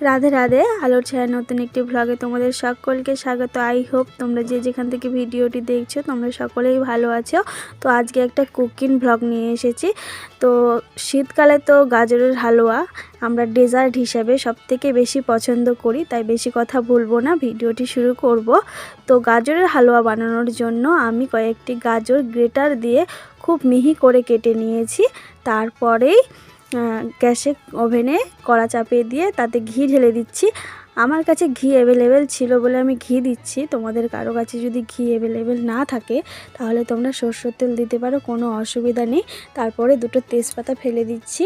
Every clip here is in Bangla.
রাধে রাধে, আলোর ছায়া নতুন একটি ভ্লগে তোমাদের সকলকে স্বাগত। আই হোপ তোমরা যে যেখান থেকে ভিডিওটি দেখছ, তোমরা সকলেই ভালো আছো। তো আজকে একটা কুকিং ভ্লগ নিয়ে এসেছি। তো শীতকালে তো গাজরের হালুয়া আমরা ডেজার্ট হিসাবে সবথেকে বেশি পছন্দ করি, তাই বেশি কথা বলব না, ভিডিওটি শুরু করব। তো গাজরের হালুয়া বানানোর জন্য আমি কয়েকটি গাজর গ্রেটার দিয়ে খুব মিহি করে কেটে নিয়েছি। তারপরেই গ্যাসে ওভেনে কড়া চাপিয়ে দিয়ে তাতে ঘি ঢেলে দিচ্ছি। আমার কাছে ঘি অ্যাভেলেবেল ছিল বলে আমি ঘি দিচ্ছি। তোমাদের কারও কাছে যদি ঘি অ্যাভেলেবেল না থাকে, তাহলে তোমরা সর্ষের তেল দিতে পারো, কোনো অসুবিধা নেই। তারপরে দুটো তেজপাতা ফেলে দিচ্ছি।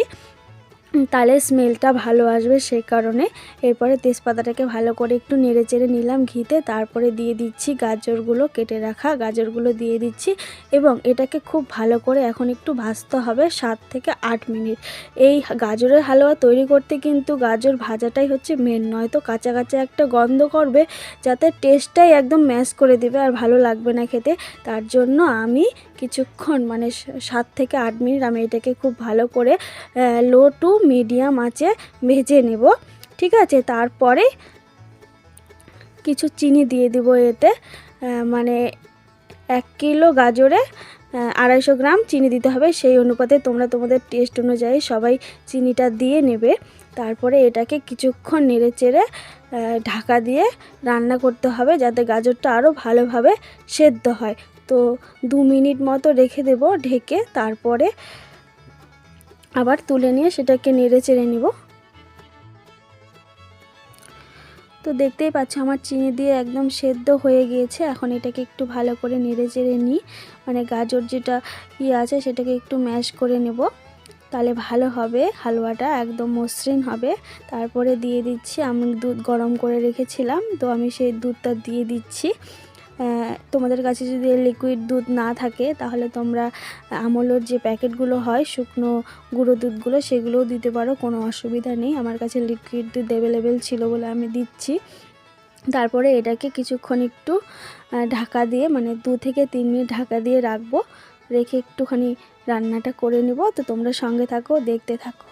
তাহলে স্মেলটা ভালো আসবে সেই কারণে। এরপরে তেজপাতাটাকে ভালো করে একটু নেড়ে চেড়ে নিলাম ঘিতে। তারপরে দিয়ে দিচ্ছি গাজরগুলো কেটে রাখা। গাজরগুলো দিয়ে দিচ্ছি এবং এটাকে খুব ভালো করে এখন একটু ভাজতে হবে সাত থেকে আট মিনিট। এই গাজরের হালুয়া তৈরি করতে কিন্তু গাজর ভাজাটাই হচ্ছে মেন নয় তো কাঁচা কাঁচা একটা গন্ধ করবে, যাতে টেস্টটাই একদম ম্যাশ করে দেবে আর ভালো লাগবে না খেতে। তার জন্য আমি কিছুক্ষণ মানে সাত থেকে আট মিনিট আমি এটাকে খুব ভালো করে লো টু মিডিয়াম আঁচে ভেজে নেব। ঠিক আছে? তারপরে কিছু চিনি দিয়ে দিব এতে। মানে এক কিলো গাজরে আড়াইশো গ্রাম চিনি দিতে হবে। সেই অনুপাতে তোমরা তোমাদের টেস্ট অনুযায়ী সবাই চিনিটা দিয়ে নেবে। তারপরে এটাকে কিছুক্ষণ নেড়ে চেড়ে ঢাকা দিয়ে রান্না করতে হবে যাতে গাজরটা আরও ভালোভাবে সেদ্ধ হয়। তো দু মিনিট মতো রেখে দেব ঢেকে, তারপরে আবার তুলে নিয়ে সেটাকে নেড়ে চেড়ে নিব। তো দেখতেই পাচ্ছ আমার চিনি দিয়ে একদম সেদ্ধ হয়ে গিয়েছে, এখন এটাকে একটু ভালো করে নেড়ে চেড়ে নিই। মানে গাজর যেটা ইয়ে আছে সেটাকে একটু ম্যাশ করে নেব। তাহলে ভালো হবে, হালুয়াটা একদম মসৃণ হবে। তারপরে দিয়ে দিচ্ছি, আমি দুধ গরম করে রেখেছিলাম, তো আমি সেই দুধটা দিয়ে দিচ্ছি। তোমাদের কাছে যদি লিকুইড দুধ না থাকে, তাহলে তোমরা আমলোর যে প্যাকেটগুলো হয়, শুকনো গুঁড়ো দুধগুলো, সেগুলোও দিতে পারো, কোনো অসুবিধা নেই। আমার কাছে লিকুইড দুধ অ্যাভেলেবেল ছিল বলে আমি দিচ্ছি। তারপরে এটাকে কিছুক্ষণ একটু ঢাকা দিয়ে মানে দু থেকে তিন মিনিট ঢাকা দিয়ে রাখব। রেখে একটুখানি রান্নাটা করে নেব। তো তোমরা সঙ্গে থাকো, দেখতে থাকো।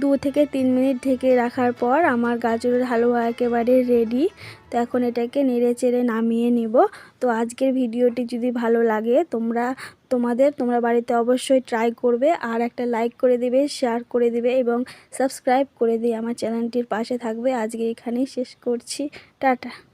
দু থেকে তিন মিনিট ঢেকে রাখার পর আমার গাজরের হালুয়া একেবারে রেডি তো এখন এটাকে নেড়ে চেড়ে নামিয়ে নিব। তো আজকের ভিডিওটি যদি ভালো লাগে, তোমরা, তোমাদের, তোমরা বাড়িতে অবশ্যই ট্রাই করবে আর একটা লাইক করে দিবে শেয়ার করে দিবে এবং সাবস্ক্রাইব করে দিয়ে আমার চ্যানেলটির পাশে থাকবে। আজকে এখানেই শেষ করছি। টাটা।